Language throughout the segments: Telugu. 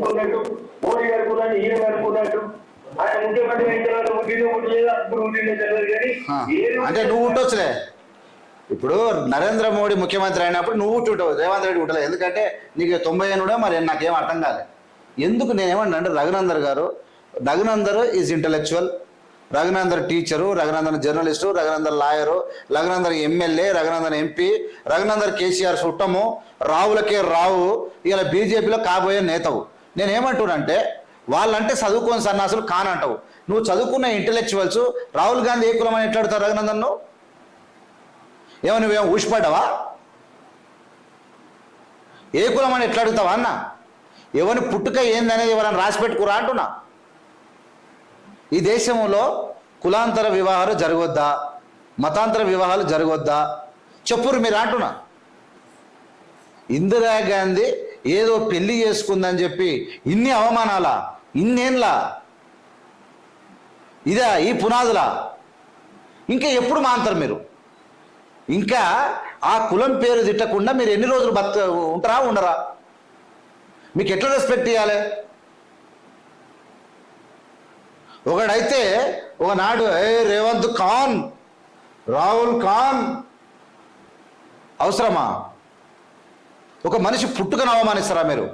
అనుకున్నట్టు మోడీ గారు అనుకున్నట్టు ఈయన అనుకున్నట్టు ఆయన ముఖ్యమంత్రి అయిన తర్వాత పుట్టలేదా అప్పుడు పుట్టిందో తెలియదు కానీ అంటే నువ్వు ఉండొచ్చులే ఇప్పుడు నరేంద్ర మోడీ ముఖ్యమంత్రి అయినప్పుడు నువ్వు ఉంటావు రేవంత్ రెడ్డి ఉండలేదు ఎందుకంటే నీకు తొంభై ఏనుడా మరి నాకేం అర్థం కాలే. ఎందుకు నేనేమన్నా అంటే Raghunandan garu Raghunandan is intellectual Raghunandan teacher Raghunandan journalist Raghunandan lawyer Raghunandan MLA Raghunandan MP Raghunandan KCR చుట్టము రావులకే రావు ఇలా బీజేపీలో కాబోయే నేతవు. నేనేమంటున్నానంటే వాళ్ళంటే చదువుకోని సన్నాసులు కానంటావు. నువ్వు చదువుకున్న ఇంటలెక్చువల్స్ రాహుల్ గాంధీ ఏ కులం అని ఎట్లాడుతారు రఘునందన్ నువ్వు? ఏమో నువ్వేం ఊసిపడ్డావా? ఏ కులం అని ఎట్లా అడుగుతావా అన్న? ఎవరిని పుట్టుక ఏందనేది ఎవరైనా రాసి పెట్టుకురా అంటున్నా. ఈ దేశంలో కులాంతర వివాహాలు జరగొద్దా? మతాంతర వివాహాలు జరగొద్దా? చెప్పురు మీరు అంటున్నా. ఇందిరాగాంధీ ఏదో పెళ్ళి చేసుకుందని చెప్పి ఇన్ని అవమానాలా? ఇన్నేంలా ఇదా ఈ పునాదులా? ఇంకా ఎప్పుడు మాంతరు మీరు? ఇంకా ఆ కులం పేరు తిట్టకుండా మీరు ఎన్ని రోజులు బతక ఉంటారా ఉండరా? మీకు ఎట్లా రెస్పెక్ట్ ఇవ్వాలి ఒకడైతే ఒకనాడు ఏ రేవంత్ ఖాన్ రాహుల్ ఖాన్ అవసరమా? ఒక మనిషి పుట్టుకను అవమానిస్తారా మీరు?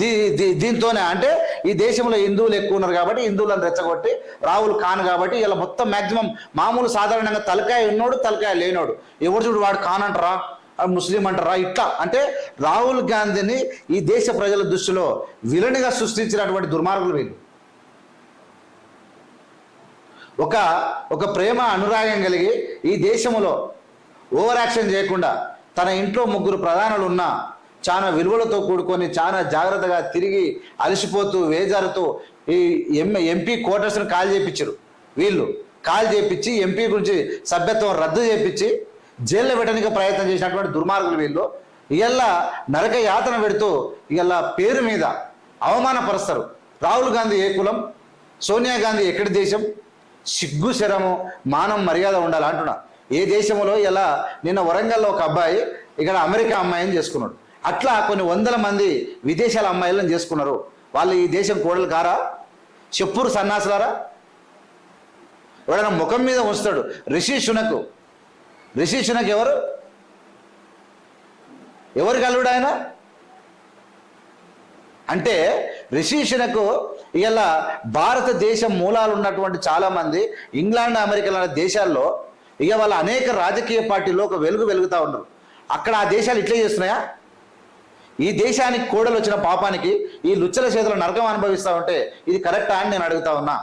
దీ దీ దీంతోనే అంటే ఈ దేశంలో హిందువులు ఎక్కువ ఉన్నారు కాబట్టి హిందువులను రెచ్చగొట్టి రాహుల్ ఖాన్ కాబట్టి ఇలా మొత్తం మ్యాక్సిమం మామూలు సాధారణంగా తలకాయ ఉన్నోడు తలకాయ లేనోడు. ఎవరు చూడు వాడు ఖాన్ అంటారా? ముస్లిం అంటారా? ఇట్లా. అంటే రాహుల్ గాంధీని ఈ దేశ ప్రజల దృష్టిలో విలనిగా సృష్టించినటువంటి దుర్మార్గులు వీళ్ళు. ఒక ఒక ప్రేమ అనురాగం కలిగి ఈ దేశంలో ఓవర్ యాక్షన్ చేయకుండా తన ఇంట్లో ముగ్గురు ప్రధానులు ఉన్నా చాలా విలువలతో కూడుకొని చాలా జాగ్రత్తగా తిరిగి అలసిపోతూ వేజారుతూ ఈ ఎం ఎంపీ క్వార్టర్స్ని కాల్ చేయించారు వీళ్ళు కాల్ చేయించి ఎంపీ గురించి సభ్యత్వం రద్దు చేయించి జైల్లో పెట్టడానికి ప్రయత్నం చేసినటువంటి దుర్మార్గులు వీళ్ళు. ఇవాళ నరక యాతన పెడుతూ ఇలా పేరు మీద అవమానపరుస్తారు. రాహుల్ గాంధీ ఏ కులం? సోనియా గాంధీ ఎక్కడి దేశం? సిగ్గు శరము మానం మర్యాద ఉండాలి అంటున్నా. ఏ దేశంలో ఇలా నిన్న వరంగల్లో ఒక అబ్బాయి ఇక్కడ అమెరికా అమ్మాయిని చేసుకున్నాడు. అట్లా కొన్ని వందల మంది విదేశాల అమ్మాయిలను చేసుకున్నారు. వాళ్ళు ఈ దేశం కోడలు కారా? చెప్పురు సన్నాసులారా? ఎవడైనా ముఖం మీద ఉంచుతాడు. రిషి శునకు. రిషి శునక్ ఎవరు? ఎవరు కలుడు ఆయన? అంటే రిషీషునకు ఇలా భారతదేశం మూలాలు ఉన్నటువంటి చాలామంది ఇంగ్లాండ్ అమెరికా లాంటి దేశాల్లో ఇక వాళ్ళు అనేక రాజకీయ పార్టీల్లో ఒక వెలుగు వెలుగుతూ ఉన్నారు అక్కడ ఆ దేశాలు ఇట్లే చేస్తున్నాయా? ఈ దేశానికి కోడలు వచ్చిన పాపానికి ఈ లుచ్చల చేతుల నరకం అనుభవిస్తూ ఉంటే ఇది కరెక్టా అని నేను అడుగుతా ఉన్నా.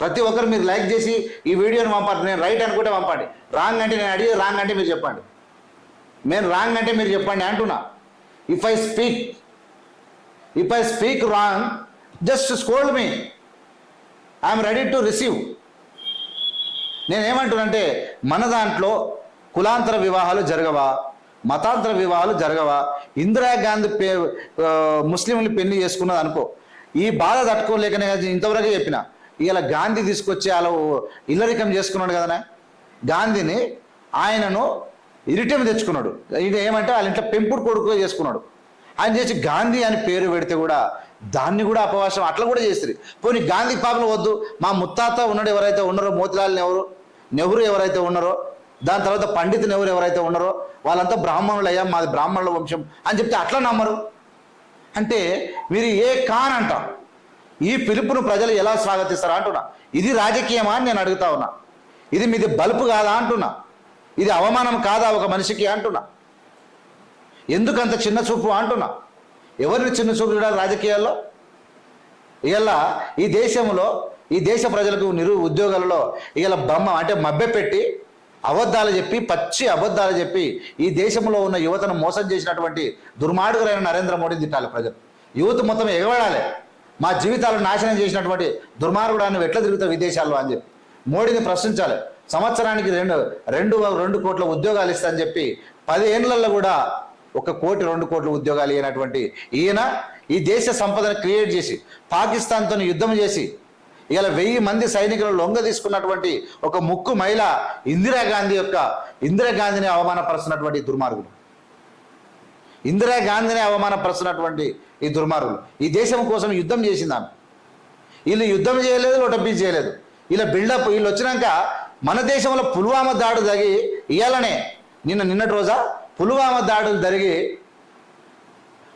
ప్రతి ఒక్కరు మీరు లైక్ చేసి ఈ వీడియోని పంపండి. నేను రైట్ అనుకుంటే పంపండి. రాంగ్ అంటే నేను అడిగి రాంగ్ అంటే మీరు చెప్పండి. నేను రాంగ్ అంటే మీరు చెప్పండి అంటున్నా. If I speak if I speak wrong just scold me I'm ready to receive నేనేమంటున్నానంటే మన దాంట్లో కులాంతర వివాహాలు జరగవా? మతాంతర వివాహాలు జరగవా? ఇందిరాగాంధీ పే ముస్లింలు పెళ్ళి చేసుకున్నది అనుకో. ఈ బాధ తట్టుకోలేకనే ఇంతవరకు ఇంతవరకే చెప్పిన. ఇలా గాంధీ తీసుకొచ్చి అలా ఇల్లరికం చేసుకున్నాడు కదనే? గాంధీని ఆయనను ఇరిటం తెచ్చుకున్నాడు. ఇది ఏమంటే వాళ్ళ ఇంట్లో పెంపుడు కొడుకు చేసుకున్నాడు. ఆయన చేసి గాంధీ అని పేరు పెడితే కూడా దాన్ని కూడా అపవాసం అట్లా కూడా చేస్తారు పోనీ గాంధీ పాపలు వద్దు. మా ముత్తాత ఉన్నాడు ఎవరైతే ఉన్నారో మోతిలాల్ ఎవరు? నెహ్రూ ఎవరైతే ఉన్నారో దాని తర్వాత పండిత్ నెహ్రూ ఎవరైతే ఉన్నారో వాళ్ళంతా బ్రాహ్మణులు అయ్యా మాది బ్రాహ్మణుల వంశం అని చెప్తే అట్లా నమ్మరు. అంటే మీరు ఏ కాన్ అంటాం ఈ పిలుపును ప్రజలు ఎలా స్వాగతిస్తారా అంటున్నా. ఇది రాజకీయమా అని నేను అడుగుతా ఉన్నా. ఇది మీది బలుపు కాదా అంటున్నా. ఇది అవమానం కాదా ఒక మనిషికి అంటున్నా. ఎందుకు అంత చిన్న చూపు అంటున్నా. ఎవరిని చిన్న చూపు చూడాలి రాజకీయాల్లో? ఇలా ఈ దేశంలో ఈ దేశ ప్రజలకు నిరు ఉద్యోగాలలో ఇలా బొమ్మ అంటే మభ్యపెట్టి అబద్ధాలు చెప్పి పచ్చి అబద్ధాలు చెప్పి ఈ దేశంలో ఉన్న యువతను మోసం చేసినటువంటి దుర్మార్గులైన నరేంద్ర మోడీ తిట్టాలి ప్రజలు. యువత మొత్తం ఎగబడాలి. మా జీవితాలను నాశనం చేసినటువంటి దుర్మార్గుడాన్ని ఎట్లా తిరుగుతావు విదేశాల్లో అని చెప్పి. మోడీని ప్రశ్నించాలి. సంవత్సరానికి రెండు రెండు రెండు కోట్ల ఉద్యోగాలు ఇస్తా అని చెప్పి పది కూడా ఒక కోటి రెండు కోట్ల ఉద్యోగాలు ఇవ్వనటువంటి ఈయన ఈ దేశ సంపదను క్రియేట్ చేసి పాకిస్తాన్తో యుద్ధం చేసి ఇలా వెయ్యి మంది సైనికులు లొంగ తీసుకున్నటువంటి ఒక ముక్కు మహిళ ఇందిరాగాంధీ యొక్క ఇందిరాగాంధీని అవమానపరుస్తున్నటువంటి దుర్మార్గులు ఇందిరా గాంధీని అవమానపరుస్తున్నటువంటి ఈ దుర్మార్గులు ఈ దేశం కోసం యుద్ధం చేసింది ఆమె. వీళ్ళు యుద్ధం చేయలేదు లొటపీ చేయలేదు. ఇలా బిల్డప్ వీళ్ళు వచ్చినాక మన దేశంలో పుల్వామా దాడు జరిగి ఇయ్యాలనే నిన్న నిన్నటి రోజా పుల్వామా దాడులు జరిగి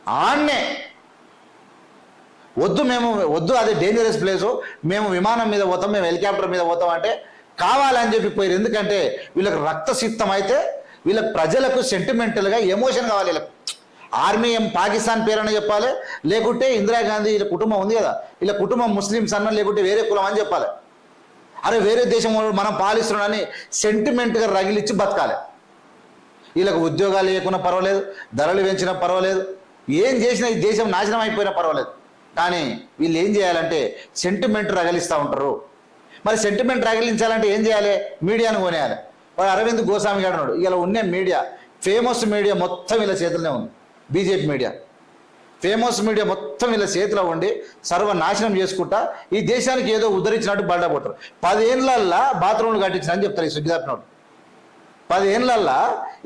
ఆన్నే వద్దు మేము వద్దు అది డేంజరస్ ప్లేసు మేము విమానం మీద పోతాం మేము హెలికాప్టర్ మీద పోతాం అంటే కావాలని చెప్పి పోయారు. ఎందుకంటే వీళ్ళకి రక్తసిక్తం అయితే వీళ్ళకి ప్రజలకు సెంటిమెంటల్గా ఎమోషన్ కావాలి వీళ్ళకి. ఆర్మీ ఏం పాకిస్తాన్ పేరని చెప్పాలి. లేకుంటే ఇందిరాగాంధీ వీళ్ళ కుటుంబం ఉంది కదా. వీళ్ళ కుటుంబం ముస్లిమ్స్ అన్న లేకుంటే వేరే కులం అని చెప్పాలి. అరే వేరే దేశం మనం పాలిస్తున్నాడని సెంటిమెంట్గా రగిలిచ్చి బతకాలి. వీళ్ళకి ఉద్యోగాలు లేకున్నా పర్వాలేదు ధరలు పెంచినా పర్వాలేదు. ఏం చేసినా ఈ దేశం నాశనం అయిపోయినా పర్వాలేదు. కానీ వీళ్ళు ఏం చేయాలంటే సెంటిమెంట్ రగిలిస్తూ ఉంటారు. మరి సెంటిమెంట్ రగిలించాలంటే ఏం చేయాలి? మీడియాను కొనేయాలి. వాడు అరవింద్ గోస్వామి గారు ఉన్నాడు. ఇలా ఉన్న మీడియా ఫేమస్ మీడియా మొత్తం వీళ్ళ చేతిలోనే ఉంది. BJP media. ఫేమస్ మీడియా మొత్తం వీళ్ళ చేతిలో ఉండి సర్వనాశనం చేసుకుంటా ఈ దేశానికి ఏదో ఉద్ధరించినట్టు బయటపోతారు పదేళ్ళల్లా బాత్రూమ్లు కట్టించిన అని చెప్తారు ఈ సుద్దిదాత్నోడు పదేళ్ళల్లా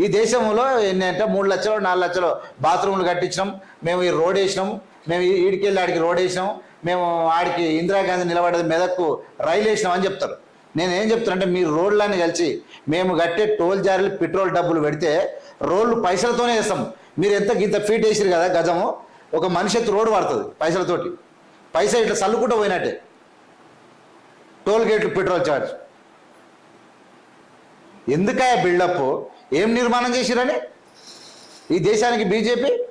ఈ దేశంలో ఎన్ని అంటే మూడు లక్షలు నాలుగు లక్షలు బాత్రూమ్లు కట్టించినాం. మేము ఈ రోడ్ వేసినాం. మేము ఈడికెళ్ళి ఆడికి రోడ్ వేసినాం. మేము ఆడికి ఇందిరాగాంధీ నిలబడేది మెదక్కు రైలు వేసినాం అని చెప్తారు. నేను ఏం చెప్తానంటే మీరు రోడ్లన్నీ కలిసి మేము కట్టే టోల్ జారీలు పెట్రోల్ డబ్బులు పెడితే రోడ్లు పైసలతోనే వేస్తాం. మీరు ఎంత గింత ఫీట్ వేసారు కదా గజము? ఒక మనిషి ఎత్తు రోడ్డు పడుతుంది పైసలతోటి. పైసలు ఇట్లా చల్లుకుంటూ పోయినట్టే. టోల్ గేట్లు పెట్రోల్ ఛార్జ్ ఎందుకయ్యా బిల్డప్? ఏం నిర్మాణం చేసిరని? ఈ దేశానికి బీజేపీ?